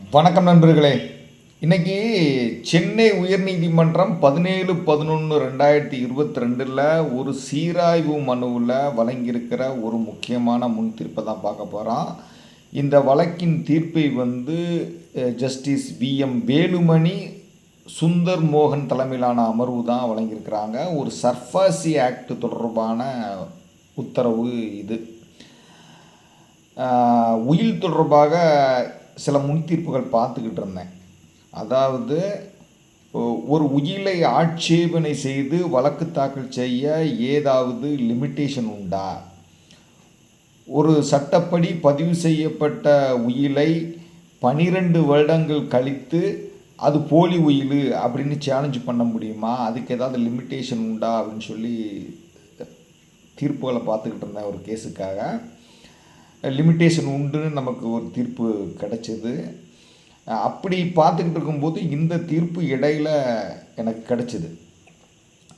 வணக்கம் நண்பர்களே. இன்னைக்கு சென்னை உயர்நீதிமன்றம் பதினேழு பதினொன்று ரெண்டாயிரத்தி இருபத்தி ரெண்டில் ஒரு சீராய்வு மனுவில் வழங்கியிருக்கிற ஒரு முக்கியமான முன் தீர்ப்பை தான் பார்க்க போகிறோம் இந்த வழக்கின் தீர்ப்பை வந்து justice V M Velumani Sundar மோகன் தலைமையிலான அமர்வு தான் வழங்கியிருக்கிறாங்க. ஒரு சர்ஃபாசி ஆக்ட் தொடர்பான உத்தரவு இது. உயில் தொடர்பாக சில முன்தீர்ப்புகள் பார்த்துக்கிட்டு இருந்தேன். அதாவது ஒரு உயிலை ஆட்சேபனை செய்து வழக்கு தாக்கல் செய்ய ஏதாவது லிமிட்டேஷன் உண்டா? ஒரு சட்டப்படி பதிவு செய்யப்பட்ட உயிலை பனிரெண்டு வருடங்கள் கழித்து அது போலி உயில் அப்படின்னு சேலஞ்ச் பண்ண முடியுமா? அதுக்கு ஏதாவது லிமிட்டேஷன் உண்டா? அப்படின்னு சொல்லி தீர்ப்புகளை பார்த்துக்கிட்டு இருந்தேன் ஒரு கேஸுக்காக லிமிட்டேஷன் உண்டுன்னு நமக்கு ஒரு தீர்ப்பு கிடைச்சது. அப்படி பார்த்துக்கிட்டு இருக்கும்போது இந்த தீர்ப்பு இடையில் எனக்கு கிடைச்சிது.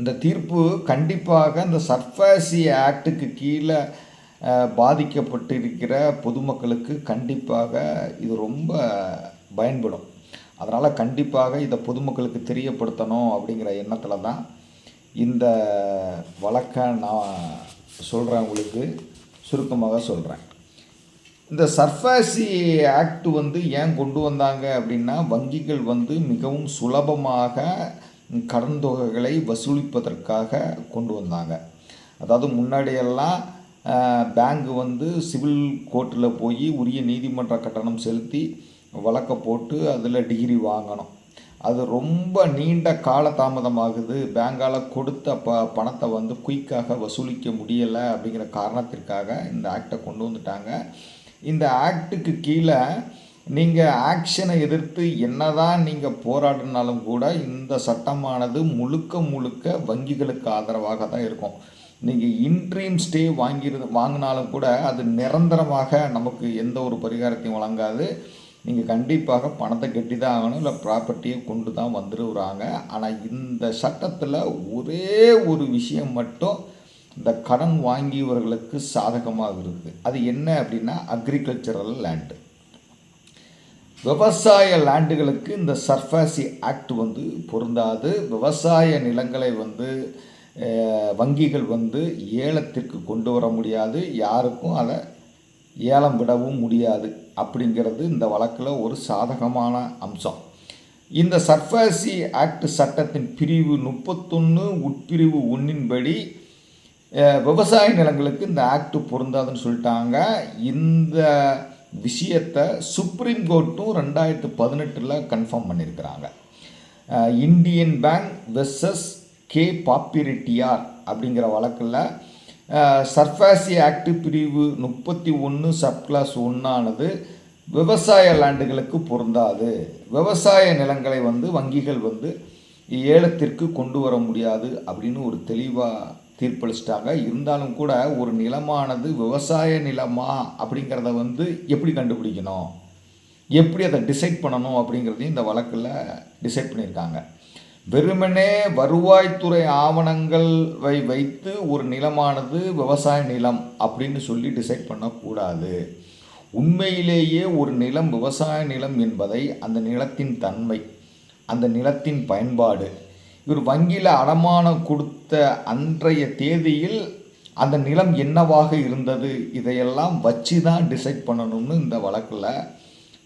இந்த தீர்ப்பு கண்டிப்பாக இந்த சர்ஃபாசி ஆக்டுக்கு கீழே பாதிக்கப்பட்டிருக்கிற பொதுமக்களுக்கு கண்டிப்பாக இது ரொம்ப பயன்படும். அதனால் கண்டிப்பாக இதை பொதுமக்களுக்கு தெரியப்படுத்தணும் அப்படிங்கிற எண்ணத்தில் தான் இந்த வழக்கை நான் சொல்கிறேன் உங்களுக்கு சுருக்கமாக சொல்கிறேன் இந்த சர்ஃபாசி ஆக்ட் வந்து ஏன் கொண்டு வந்தாங்க அப்படின்னா வங்கிகள் வந்து மிகவும் சுலபமாக கடன் தொகைகளை வசூலிப்பதற்காக கொண்டு வந்தாங்க. அதாவது முன்னாடியெல்லாம் பேங்க் வந்து சிவில் கோர்ட்டில் போய் உரிய நீதிமன்ற கட்டணம் செலுத்தி வழக்கை போட்டு அதில் டிகிரி வாங்கணும். அது ரொம்ப நீண்ட கால தாமதமாகுது பேங்கால் கொடுத்த ப பணத்தை வந்து குயிக்காக வசூலிக்க முடியலை அப்படிங்கிற காரணத்திற்காக இந்த ஆக்டை கொண்டு வந்துட்டாங்க. இந்த ஆக்டுக்கு கீழே நீங்கள் ஆக்ஷனை எதிர்த்து என்னதான் நீங்கள் போராடினாலும் கூட இந்த சட்டமானது முழுக்க முழுக்க வங்கிகளுக்கு ஆதரவாக தான் இருக்கும். நீங்கள் இன்ட்ரீம் ஸ்டே வாங்கியிரு வாங்கினாலும் கூட அது நிரந்தரமாக நமக்கு எந்த ஒரு பரிகாரத்தையும் வழங்காது. நீங்கள் கண்டிப்பாக பணத்தை கட்டி தான் ஆகணும் இல்லை ப்ராப்பர்ட்டியை கொண்டு தான் வந்துடுறாங்க ஆனால் இந்த சட்டத்தில் ஒரே ஒரு விஷயம் மட்டும் இந்த கடன் வாங்கியவர்களுக்கு சாதகமாக இருக்குது அது என்ன அப்படின்னா அக்ரிகல்ச்சரல் லேண்டு விவசாய லேண்டுகளுக்கு இந்த சர்ஃபாசி ஆக்ட் வந்து பொருந்தாது. விவசாய நிலங்களை வந்து வங்கிகள் வந்து ஏலத்திற்கு கொண்டு வர முடியாது. யாருக்கும் அதை ஏலம் விடவும் முடியாது. அப்படிங்கிறது இந்த வழக்கில் ஒரு சாதகமான அம்சம். இந்த சர்ஃபாசி ஆக்ட் சட்டத்தின் பிரிவு முப்பத்தொன்று உட்பிரிவு ஒன்றின்படி விவசாய நிலங்களுக்கு இந்த ஆக்ட் பொருந்தாதுன்னு சொல்லிட்டாங்க. இந்த விஷயத்தை சுப்ரீம் கோர்ட்டும் ரெண்டாயிரத்து பதினெட்டில் கன்ஃபார்ம் பண்ணியிருக்கிறாங்க. Indian bank versus K Papireddiyar அப்படிங்கிற வழக்கில் சர்ஃபாசி ஆக்ட் பிரிவு முப்பத்தி ஒன்று சப் கிளாஸ் ஒன்றானது விவசாய லேண்டுகளுக்கு பொருந்தாது. விவசாய நிலங்களை வந்து வங்கிகள் வந்து ஏலத்திற்கு கொண்டு வர முடியாது அப்படின்னு ஒரு தெளிவாக தீர்ப்பளிச்சிட்டாங்க. இருந்தாலும் கூட ஒரு நிலமானது விவசாய நிலமா அப்படிங்கிறத வந்து எப்படி கண்டுபிடிக்கணும்? எப்படி அதை டிசைட் பண்ணணும் அப்படிங்கிறதையும் இந்த வழக்கில் டிசைட் பண்ணியிருக்காங்க. வெறுமனே வருவாய்த்துறை ஆவணங்கள் வை வைத்து ஒரு நிலமானது விவசாய நிலம் அப்படின்னு சொல்லி டிசைட் பண்ணக்கூடாது. உண்மையிலேயே ஒரு நிலம் விவசாய நிலம் என்பதை அந்த நிலத்தின் தன்மை அந்த நிலத்தின் பயன்பாடு இவர் வங்கியில் அடமானம் கொடுத்த அன்றைய தேதியில் அந்த நிலம் என்னவாக இருந்தது இதையெல்லாம் வச்சு தான் டிசைட் பண்ணணும்னு இந்த வழக்கில்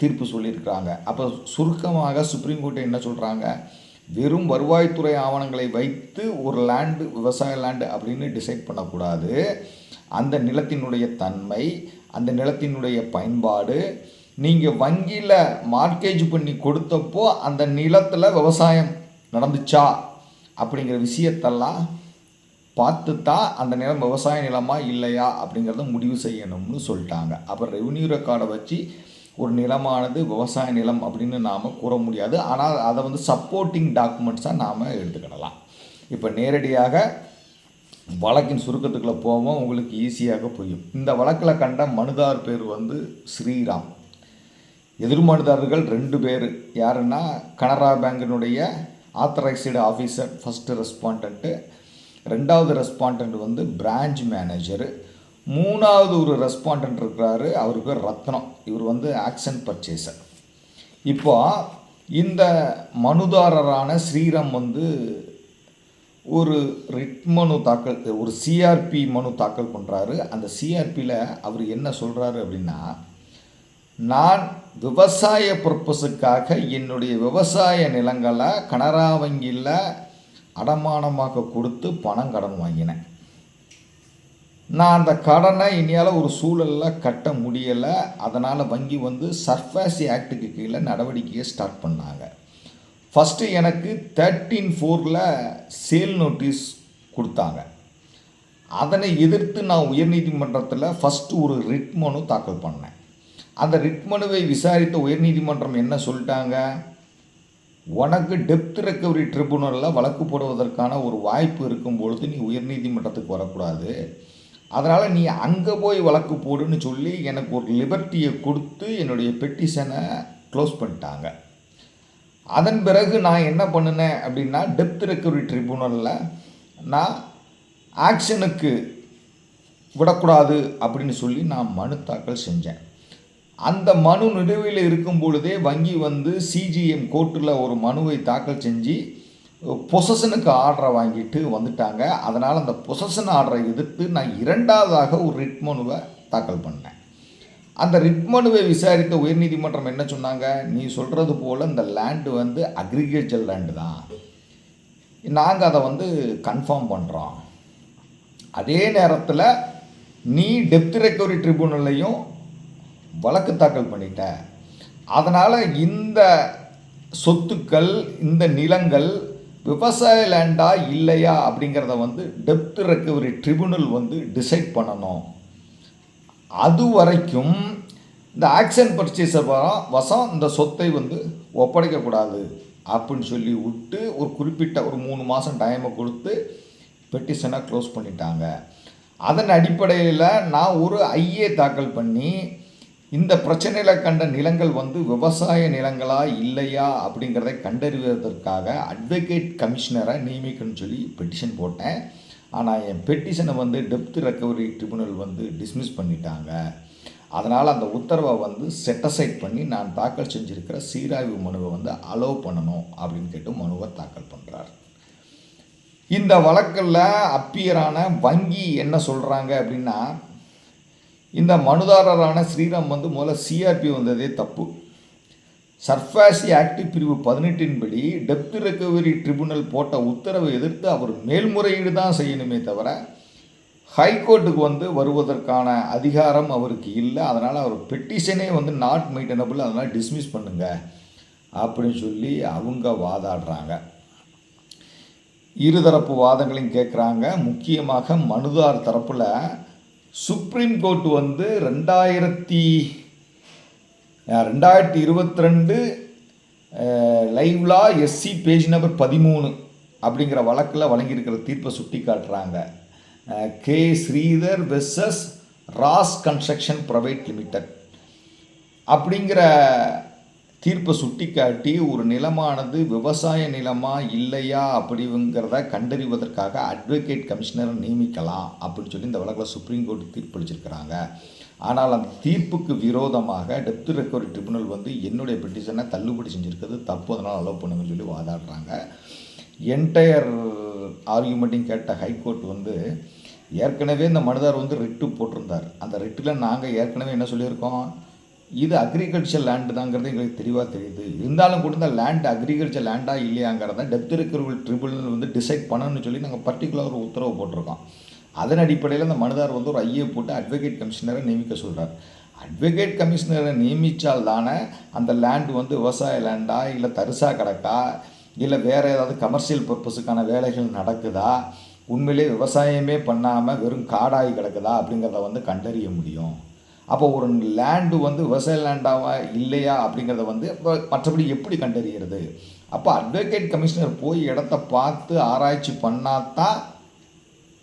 தீர்ப்பு சொல்லியிருக்கிறாங்க. அப்போ சுருக்கமாக சுப்ரீம் கோர்ட் என்ன சொல்கிறாங்க வெறும் வருவாய்த்துறை ஆவணங்களை வைத்து ஒரு லேண்டு விவசாய லேண்டு அப்படின்னு டிசைட் பண்ணக்கூடாது. அந்த நிலத்தினுடைய தன்மை அந்த நிலத்தினுடைய பயன்பாடு நீங்கள் வங்கியில் மார்க்கேஜ் பண்ணி கொடுத்தப்போ அந்த நிலத்தில் விவசாயம் நடந்துச்சா அப்படிங்கிற விஷயத்தெல்லாம் பார்த்து தான் அந்த நிலம் விவசாய நிலமா இல்லையா அப்படிங்கிறத முடிவு செய்யணும்னு சொல்லிட்டாங்க. அப்போ ரெவன்யூ ரெக்கார்டை வச்சு ஒரு நிலமானது விவசாய நிலம் அப்படின்னு நாம் கூற முடியாது. ஆனால் அதை வந்து சப்போர்ட்டிங் டாக்குமெண்ட்ஸாக நாம் எடுத்துக்கிடலாம். இப்போ நேரடியாக வழக்கின் சுருக்கத்துக்குள்ளே போவோம். உங்களுக்கு ஈஸியாக புரியும். இந்த வழக்கில் கண்ட மனுதார் பேர் வந்து ஸ்ரீராம். எதிர்மனுதாரர்கள் ரெண்டு பேர். யாருன்னா கனரா பேங்கினுடைய ஆத்தரைஸ்டு ஆஃபீஸர் ஃபஸ்ட்டு ரெஸ்பாண்டண்ட்டு ரெண்டாவது ரெஸ்பாண்டண்ட் வந்து பிரான்ச் மேனேஜரு மூணாவது ஒரு ரெஸ்பாண்டன்ட் இருக்கிறாரு அவர் பேர் ரத்னம். இவர் வந்து ஆக்ஷன் பர்ச்சேசர் இப்போ இந்த மனுதாரரான ஸ்ரீராம் வந்து ஒரு ரிட் மனு தாக்கல் ஒரு சிஆர்பி மனு தாக்கல் பண்ணுறாரு அந்த சிஆர்பியில் அவர் என்ன சொல்கிறாரு அப்படின்னா நான் விவசாய பர்பஸுக்காக என்னுடைய விவசாய நிலங்களை கனரா வங்கியில் அடமானமாக கொடுத்து பணம் கடன் வாங்கினேன். நான் அந்த கடனை இனியால் ஒரு சூழலில் கட்ட முடியலை. அதனால் வங்கி வந்து சர்ஃபேசி ஆக்டுக்கு கீழே நடவடிக்கையை ஸ்டார்ட் பண்ணாங்க. ஃபஸ்ட்டு எனக்கு தேர்ட்டீன் ஃபோரில் சேல் நோட்டீஸ் கொடுத்தாங்க. அதனை எதிர்த்து நான் உயர்நீதிமன்றத்தில் ஃபஸ்ட்டு ஒரு ரிட் மனு தாக்கல் பண்ணேன். அந்த ரிட் மனுவை விசாரித்த உயர்நீதிமன்றம் என்ன சொல்லிட்டாங்க? உனக்கு டெப்த் ரெக்கவரி ட்ரிபுனலில் வழக்கு போடுவதற்கான ஒரு வாய்ப்பு இருக்கும் பொழுது நீ உயர்நீதிமன்றத்துக்கு வரக்கூடாது. அதனால் நீ அங்கே போய் வழக்கு போடுன்னு சொல்லி எனக்கு ஒரு லிபர்ட்டியை கொடுத்து என்னுடைய பெட்டிஷனை க்ளோஸ் பண்ணிட்டாங்க. அதன் பிறகு நான் என்ன பண்ணினேன் அப்படின்னா டெப்த் ரெக்கவரி ட்ரிபுனலில் நான் ஆக்ஷனுக்கு விடக்கூடாது அப்படின்னு சொல்லி நான் மனு தாக்கல் செஞ்சேன். அந்த மனு நிலுவையில் இருக்கும் பொழுதே வங்கி வந்து சிஜிஎம் கோர்ட்டில் ஒரு மனுவை தாக்கல் செஞ்சு பொசஷனுக்கு ஆர்டரை வாங்கிட்டு வந்துட்டாங்க. அதனால் அந்த பொசஷன் ஆர்டரை எதிர்த்து நான் இரண்டாவதாக ஒரு ரிட் மனுவை தாக்கல் பண்ணேன். அந்த ரிட் மனுவை விசாரித்த உயர்நீதிமன்றம் என்ன சொன்னாங்க? நீ சொல்கிறது போல் இந்த லேண்டு வந்து அக்ரிகல்ச்சர் லேண்டு தான். நாங்கள் அதை வந்து கன்ஃபார்ம் பண்ணுறோம் அதே நேரத்தில் நீ டெப்த் ரெக்கவரி ட்ரிபுனல்லையும் வழக்கு தாக்கல் பண்ணிட்டேன். அதனால் இந்த சொத்துக்கள் இந்த நிலங்கள் விவசாய லேண்டா இல்லையா அப்படிங்கிறத வந்து டெப்த் ரெக்கவரி ட்ரிபுனல் வந்து டிசைட் பண்ணணும். அது வரைக்கும் இந்த ஆக்ஷன் பர்ச்சேஸர் வசம் இந்த சொத்தை வந்து ஒப்படைக்கக்கூடாது அப்படின்னு சொல்லி விட்டு ஒரு குறிப்பிட்ட ஒரு மூணு மாதம் டைமை கொடுத்து பெட்டிஷனை க்ளோஸ் பண்ணிட்டாங்க. அதன் அடிப்படையில் நான் ஒரு ஐஏ தாக்கல் பண்ணி இந்த பிரச்சனையில் கண்ட நிலங்கள் வந்து விவசாய நிலங்களா இல்லையா அப்படிங்கிறதை கண்டறிவதற்காக அட்வொகேட் கமிஷனரை நியமிக்கணும்னு சொல்லி பெட்டிஷன் போட்டேன். ஆனால் என் பெட்டிஷனை வந்து டெப்த் ரெக்கவரி ட்ரிபுனல் வந்து டிஸ்மிஸ் பண்ணிட்டாங்க. அதனால் அந்த உத்தரவை வந்து செட்டசைட் பண்ணி நான் தாக்கல் செஞ்சுருக்கிற சீராய்வு மனுவை வந்து அலோவ் பண்ணணும் அப்படின்னு கேட்டு மனுவை தாக்கல் பண்ணுறார் இந்த வழக்கில் அப்பியரான வங்கி என்ன சொல்கிறாங்க அப்படின்னா இந்த மனுதாரரான ஸ்ரீராம் வந்து முதல்ல சிஆர்பி வந்ததே தப்பு. சர்ஃபாசி ஆக்டிவ் பிரிவு பதினெட்டின் படி டெப்த் ரெக்கவரி ட்ரிபுனல் போட்ட உத்தரவை எதிர்த்து அவர் மேல்முறையீடு தான் செய்யணுமே தவிர ஹைகோர்ட்டுக்கு வந்து வருவதற்கான அதிகாரம் அவருக்கு இல்லை. அதனால் அவர் பெட்டிஷனே வந்து நாட் மெயின்டனபிள் அதனால் டிஸ்மிஸ் பண்ணுங்க அப்படின்னு சொல்லி அவங்க வாதாடுறாங்க. இருதரப்பு வாதங்களையும் கேட்குறாங்க முக்கியமாக மனுதார் தரப்பில் சுப்ரீம் கோர்ட் வந்து ரெண்டாயிரத்தி ரெண்டாயிரத்தி இருபத்தி ரெண்டு லைவ்லா எஸ்சி பேஜ் நம்பர் பதிமூணு அப்படிங்கிற வழக்கில் வழங்கியிருக்கிற தீர்ப்பை சுட்டி காட்டுறாங்க K. Sridhar versus Ross construction private limited அப்படிங்கிற தீர்ப்பை சுட்டிக்காட்டி ஒரு நிலமானது விவசாய நிலமா இல்லையா அப்படிங்கிறத கண்டறிவதற்காக அட்வொகேட் கமிஷனரை நியமிக்கலாம் அப்படின்னு சொல்லி இந்த வழக்கில் சுப்ரீம் கோர்ட் தீர்ப்பளிச்சிருக்கிறாங்க ஆனால் அந்த தீர்ப்புக்கு விரோதமாக டெப்த் ரெக்கவரி ட்ரிபுனல் வந்து என்னுடைய பெட்டிஷனை தள்ளுபடி செஞ்சுருக்கிறது தப்பு அதனால் அலோவ் பண்ணுங்கன்னு சொல்லி வாதாடுறாங்க. என்டையர் ஆர்கியூமெண்ட்டையும் கேட்ட ஹைகோர்ட் வந்து ஏற்கனவே இந்த மனுதார் வந்து ரிட்டு போட்டிருந்தார். அந்த ரிட்டில் நாங்கள் ஏற்கனவே என்ன சொல்லியிருக்கோம்? இது அக்ரிகல்ச்சர் லேண்டு தாங்கிறது எங்களுக்கு தெளிவாக தெரியுது. இருந்தாலும் கூட இந்த லேண்ட் அக்ரிகல்ச்சர் லேண்டாக இல்லையாங்கிறத டெப்த் ரெக்கவரி ட்ரிபுனல் வந்து டிசைட் பண்ணணும்னு சொல்லி நாங்கள் பர்டிகுலர் ஒரு உத்தரவு போட்டிருக்கோம். அதன் அடிப்படையில் அந்த மனுதார் வந்து ஒரு ஐயை போட்டு அட்வொகேட் கமிஷனரை நியமிக்க சொல்கிறார் அட்வொகேட் கமிஷனரை நியமித்தால் தானே அந்த லேண்டு வந்து விவசாய லேண்டா இல்லை தரிசா கிடக்கா இல்லை வேறு ஏதாவது கமர்ஷியல் பர்பஸுக்கான வேலைகள் நடக்குதா உண்மையிலே விவசாயமே பண்ணாமல் வெறும் காடாகி கிடக்குதா அப்படிங்கிறத வந்து கண்டறிய முடியும். அப்போ ஒரு லேண்டு வந்து விவசாய லேண்டாவா இல்லையா அப்படிங்கிறத வந்து இப்போ மற்றபடி எப்படி கண்டறிகிறது அப்போ அட்வொகேட் கமிஷனர் போய் இடத்த பார்த்து ஆராய்ச்சி பண்ணாதான்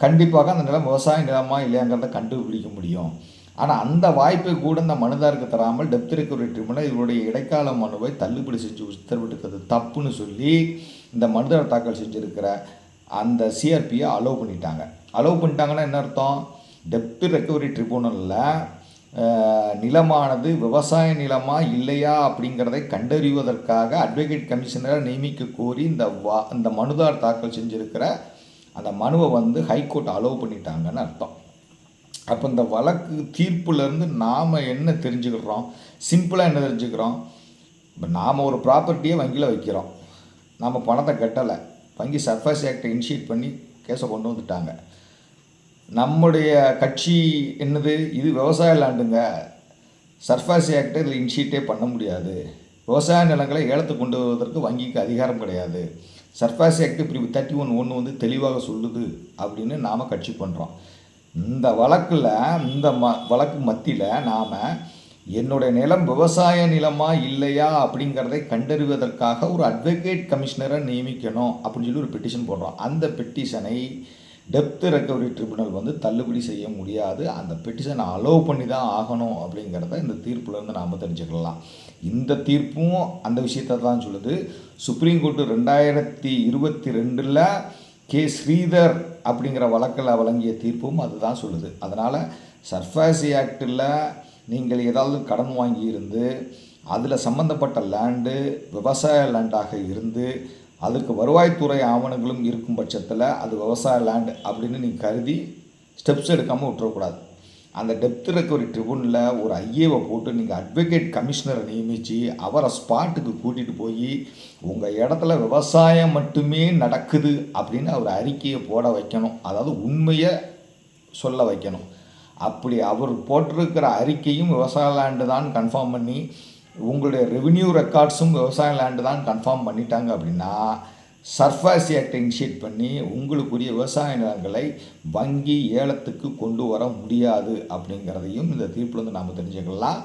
கண்டிப்பாக அந்த நிலம் விவசாய நிலமா இல்லையாங்கிறத கண்டுபிடிக்க முடியும். ஆனால் அந்த வாய்ப்பை கூட இந்த மனுதாருக்கு தராமல் டெப்த் ரெக்கவரி ட்ரிபியூனல் இவருடைய இடைக்கால மனுவை தள்ளுபடி செஞ்சு உத்தரவிட்டுக்கிறது தப்புன்னு சொல்லி இந்த மனுதார் தாக்கல் செஞ்சுருக்கிற அந்த சிஆர்பியை அலோவ் பண்ணிட்டாங்க. அலோவ் பண்ணிட்டாங்கன்னா என்ன அர்த்தம்? டெப்த் ரெக்கவரி ட்ரிபுனலில் நிலமானது விவசாய நிலமா இல்லையா அப்படிங்கிறதை கண்டறிவதற்காக அட்வொகேட் கமிஷனரை நியமிக்க கோரி இந்த வா இந்த மனுதார் தாக்கல் செஞ்சுருக்கிற அந்த மனுவை வந்து ஹைகோர்ட் அலோவ் பண்ணிட்டாங்கன்னு அர்த்தம். அப்போ இந்த வழக்கு தீர்ப்புலேருந்து நாம் என்ன தெரிஞ்சுக்கிறோம்? சிம்பிளாக என்ன தெரிஞ்சுக்கிறோம்? இப்போ நாம் ஒரு ப்ராப்பர்ட்டியை வங்கியில் வைக்கிறோம். நாம் பணத்தை கட்டலை. வங்கி சர்ஃபேஸ் ஆக்டை இனிஷியேட் பண்ணி கேஸை கொண்டு வந்துட்டாங்க. நம்முடைய கட்சி என்னது? இது விவசாய லேண்டுங்க. சர்ஃபாசி ஆக்டை இதில் இனிஷியேட்டே பண்ண முடியாது. விவசாய நிலங்களை ஏலத்துக்கு கொண்டு வருவதற்கு வங்கிக்கு அதிகாரம் கிடையாது. சர்ஃபாசி ஆக்ட் பிரிவு தேர்ட்டி ஒன் ஒன்று வந்து தெளிவாக சொல்லுது அப்படின்னு நாம் கட்சி பண்ணுறோம் இந்த வழக்கில் இந்த ம வழக்கு மத்தியில் நாம் என்னுடைய நிலம் விவசாய நிலமா இல்லையா அப்படிங்கிறதை கண்டறிவதற்காக ஒரு அட்வொகேட் கமிஷனரை நியமிக்கணும் அப்படின்னு சொல்லி ஒரு பெட்டிஷன் போடுறோம். அந்த பெட்டிஷனை டெப்த் ரெக்கவரி ட்ரிபுனல் வந்து தள்ளுபடி செய்ய முடியாது. அந்த பெட்டிஷனை அலோவ் பண்ணி தான் ஆகணும் அப்படிங்கிறத இந்த தீர்ப்புலேருந்து நாம் தெரிஞ்சுக்கலாம். இந்த தீர்ப்பும் அந்த விஷயத்தை தான் சொல்லுது. சுப்ரீம் கோர்ட்டு ரெண்டாயிரத்தி இருபத்தி ரெண்டில் கே. ஸ்ரீதர் அப்படிங்கிற வழக்கில் வழங்கிய தீர்ப்பும் அதுதான் சொல்லுது. அதனால் சர்ஃபாசி ஆக்டில் நீங்கள் ஏதாவது கடன் வாங்கி இருந்து அதில் சம்மந்தப்பட்ட லேண்டு விவசாய லேண்டாக இருந்து அதுக்கு வருவாய்த்துறை ஆவணங்களும் இருக்கும் பட்சத்தில் அது விவசாய லேண்ட் அப்படின்னு நீங்கள் கருதி ஸ்டெப்ஸ் எடுக்காமல் விட்டுறக்கூடாது. அந்த டெப்த் ரெக்கவரி ட்ரிபுனில் ஒரு ஐஏவை போட்டு நீங்கள் அட்வொகேட் கமிஷனரை நியமித்து அவரை ஸ்பாட்டுக்கு கூட்டிகிட்டு போய் உங்கள் இடத்துல விவசாயம் மட்டுமே நடக்குது அப்படின்னு அவர் அறிக்கையை போட வைக்கணும். அதாவது உண்மையை சொல்ல வைக்கணும். அப்படி அவர் போட்டிருக்கிற அறிக்கையும் விவசாய லேண்டு தான் கன்ஃபார்ம் பண்ணி உங்களுடைய ரெவின்யூ ரெக்கார்ட்ஸும் விவசாய லேண்டு தான் கன்ஃபார்ம் பண்ணிட்டாங்க அப்படின்னா சர்ஃபாசி ஆக்டை இனிஷியேட் பண்ணி உங்களுக்குரிய விவசாய நிலங்களை வங்கி ஏலத்துக்கு கொண்டு வர முடியாது அப்படிங்கிறதையும் இந்த தீர்ப்புலேருந்து நாம் தெரிஞ்சுக்கலாம்.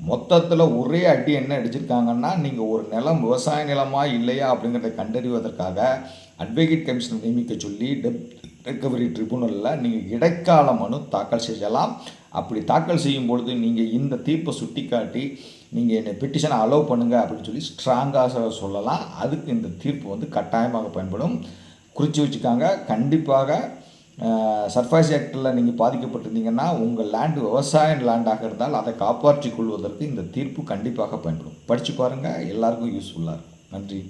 மொத்தத்தில் ஒரே அடி என்ன அடிச்சிருக்காங்கன்னா நீங்கள் ஒரு நிலம் விவசாய நிலமா இல்லையா அப்படிங்கிறத கண்டறிவதற்காக அட்வொகேட் கமிஷன் நியமிக்க சொல்லி டெப்த் ரெக்கவரி ட்ரிபுனலில் நீங்கள் இடைக்கால மனு தாக்கல் செய்யலாம். அப்படி தாக்கல் செய்யும் பொழுது நீங்கள் இந்த தீர்ப்பை சுட்டிக்காட்டி நீங்கள் என்னை பெட்டிஷனை அலோவ் பண்ணுங்கள் அப்படின்னு சொல்லி ஸ்ட்ராங்காக சொல்லலாம். அதுக்கு இந்த தீர்ப்பு வந்து கட்டாயமாக பயன்படும். குறித்து வச்சுக்காங்க. கண்டிப்பாக சர்ஃபைஸ் ஆக்டில் நீங்கள் பாதிக்கப்பட்டிருந்தீங்கன்னா உங்கள் லேண்டு விவசாய லேண்டாக இருந்தால் அதை காப்பாற்றிக் கொள்வதற்கு இந்த தீர்ப்பு கண்டிப்பாக பயன்படும். படித்து பாருங்கள் எல்லாருக்கும் யூஸ்ஃபுல்லாக இருக்கும். நன்றி.